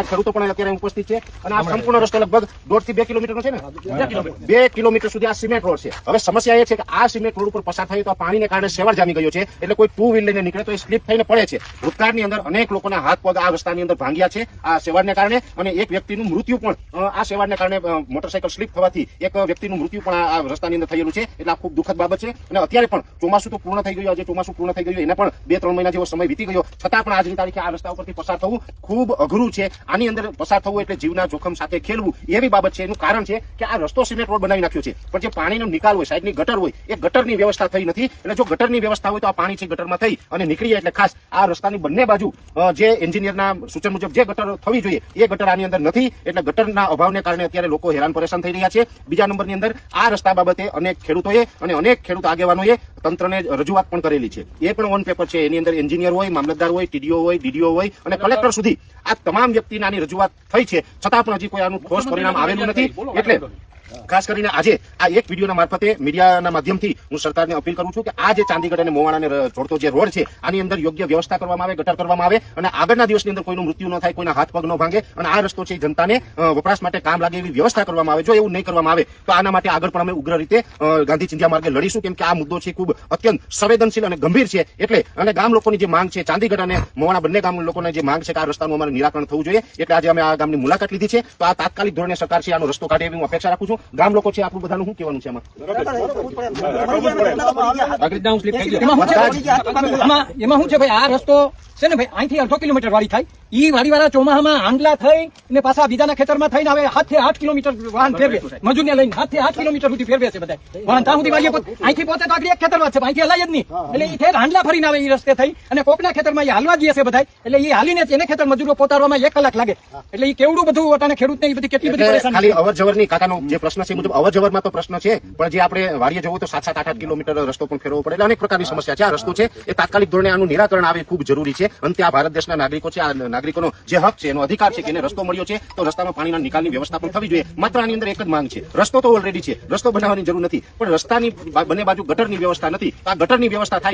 ખેડૂતો પણ અત્યારે ઉપસ્થિત છે. અને આ સંપૂર્ણ રસ્તો લગભગ દોઢથી બે કિલોમીટર નો છે ને? બે કિલોમીટર. સુધી આ સિમેન્ટ રોડ છે. હવે સમસ્યા એ છે કે આ સિમેન્ટ રોડ ઉપર પસાર થયું તો આ પાણીને કારણે સેવર જામી ગયો છે. એટલે કોઈ ટુ વ્હીલ લઈને નીકળે તો એ સ્લીપ થઈને પડે છે. ભૂતકાળની અંદર અનેક લોકોના હાથ પગ આ રસ્તાની અંદર ભાંગ્યા છે આ સેવાડને કારણે. અને એક વ્યક્તિનું મૃત્યુ પણ આ સેવાડને કારણે અ, મોટરસાયકલ સ્લીપ થવાથી એક વ્યક્તિનું મૃત્યુ પણ આ આ રસ્તાની અંદર થયેલું છે. એટલે આ ખૂબ દુઃખદ બાબત છે. અને અત્યારે પણ ચોમાસું તો પૂર્ણ થઈ ગયું. આજે ચોમાસું પૂર્ણ થઈ ગયું. એને પણ બે ત્રણ મહિના જેવો સમય વીતી ગયો. છતાં પણ આજની તારીખે આ રસ્તા ઉપરથી પસાર થવું ખૂબ અઘરું છે. આની અંદર પસાર થવું એટલે જીવના જોખમ સાથે ખેલવું એવી બાબત છે. એનું કારણ છે કે આ રસ્તો સિમેન્ટ રોડ બનાવી નાખ્યો છે. પણ જે પાણીનો નિકાલ હોય સાઈડની ગટર હોય, એ ગટરની વ્યવસ્થા થઈ નથી. એટલે જો ગટરની વ્યવસ્થા હોય તો આ પાણી છે ગટરમાં થઈ અને નીકળી એટલે ખાસ આ રસ્તાની બંને બાજુ જે એન્જિનિયરના સૂચન મુજબ જે ગટર થવી જોઈએ, એ ગટર આની અંદર નથી. એટલે ગટરના અભાવને કારણે અત્યારે લોકો હેરાન પરેશાન થઈ રહ્યા છે. બીજા નંબરની અંદર આ રસ્તા બાબતે અનેક ખેડૂતોએ અને અનેક ખેડૂત આગેવાનોએ તંત્રને રજૂઆત પણ કરેલી છે. એ પણ ઓન પેપર છે. એની અંદર એન્જિનિયર હોય, મામલતદાર હોય, ટીડીઓ હોય, ડીડીઓ હોય અને કલેક્ટર સુધી આ તમામ વ્યક્તિને આની રજૂઆત થઈ છે. છતાં પણ હજી કોઈ આનું ઠોસ પરિણામ આવેલું નથી. એટલે ખાસ કરીને આજે આ એક વિડીયોના મારફતે મીડિયાના માધ્યમથી હું સરકારને અપીલ કરું છું કે આ જે ચાંદીગઢ અને મોવાણાને જોડતો જે રોડ છે, આની અંદર યોગ્ય વ્યવસ્થા કરવામાં આવે, ગટર કરવામાં આવે અને આગળના દિવસની અંદર કોઈનું મૃત્યુ ન થાય, કોઈના હાથ પગ ન ભાંગે અને આ રસ્તો છે જનતાને વપરાશ માટે કામ લાગે એવી વ્યવસ્થા કરવામાં આવે. જો એવું નહીં કરવામાં આવે, તો આના માટે આગળ પણ અમે ઉગ્ર રીતે ગાંધી ચિંધ્યા માર્ગે લડીશું, કેમ કે આ મુદ્દો છે ખૂબ અત્યંત સંવેદનશીલ અને ગંભીર છે. એટલે અને ગામ લોકોની જે માંગ છે, ચાંદીગઢ અને મોવાણા બંને ગામ લોકોને જે માંગ છે કે આ રસ્તાનું અમારે નિરાકરણ થવું જોઈએ, એટલે આજે અમે આ ગામની મુલાકાત લીધી છે. તો આ તાત્કાલિક ધોરણે સરકાર છે, આનો રસ્તો કાઢે એવી હું અપેક્ષા રાખું છું. ગામ લોકો છે આપણું બધાનું શું કહેવાનું છે. એમાં એમાં શું છે ભાઈ? આ રસ્તો છે ને ભાઈ? અહીંથી અડધો કિલોમીટર વાળી થાય. ઈ વાડી વાળા ચોમાહામાં આંગલા થઈ ને પાછા બીજાના ખેતરમાં થઈને હવે હાથે આઠ કિલોમીટર વાહન ફેરવે. મજૂરને લઈને હાથે આઠ કિલોમીટર સુધી ફેરવે છે બધા. વાહન ત્યાં સુધી વાળીએ અહીંથી પોતે તો આગળ એક ખેતરમાં છે અહીંથી હલાય જ નહીં. એટલે એ ઠેર હાંડલા ફરીને આવે એ રસ્તે થઈ અને કોકના ખેતરમાં એ હાલવા જઈએ છે બધા એટલે એ હાલીને એને ખેતર મજૂરો પોતારવામાં એક કલાક લાગે. એટલે એ કેવડું બધું વટાણે ખેડૂતને ઈ બધી કેટલી બધી ખાલી અવર જવરની કાકાનો જે પ્રશ્ન છે એ મુજબ અવર જવરમાં તો પ્રશ્ન છે પણ જે આપણે વાડીએ જવું તો સાત સાત આઠ આઠ કિલોમીટર રસ્તો પણ ફેરવવો પડે. અનેક પ્રકારની સમસ્યા છે. આ રસ્તો છે એ તાત્કાલિક ધોરણે આનું નિરાકરણ આવે ખૂબ જરૂરી છે. અંતે આ ભારત દેશના નાગરિકો છે, આ નાગરિકોનો જે હક છે, એનો અધિકાર છે કે એને રસ્તો મળ્યો છે, તો રસ્તામાં પાણીના નિકાલની વ્યવસ્થા પણ થવી જોઈએ. માત્ર આની અંદર એક જ માંગ છે. રસ્તો તો ઓલરેડી છે, રસ્તો બનાવવાની જરૂર નથી, પણ રસ્તાની બંને બાજુ ગટરની વ્યવસ્થા નથી. આ ગટરની વ્યવસ્થા થાય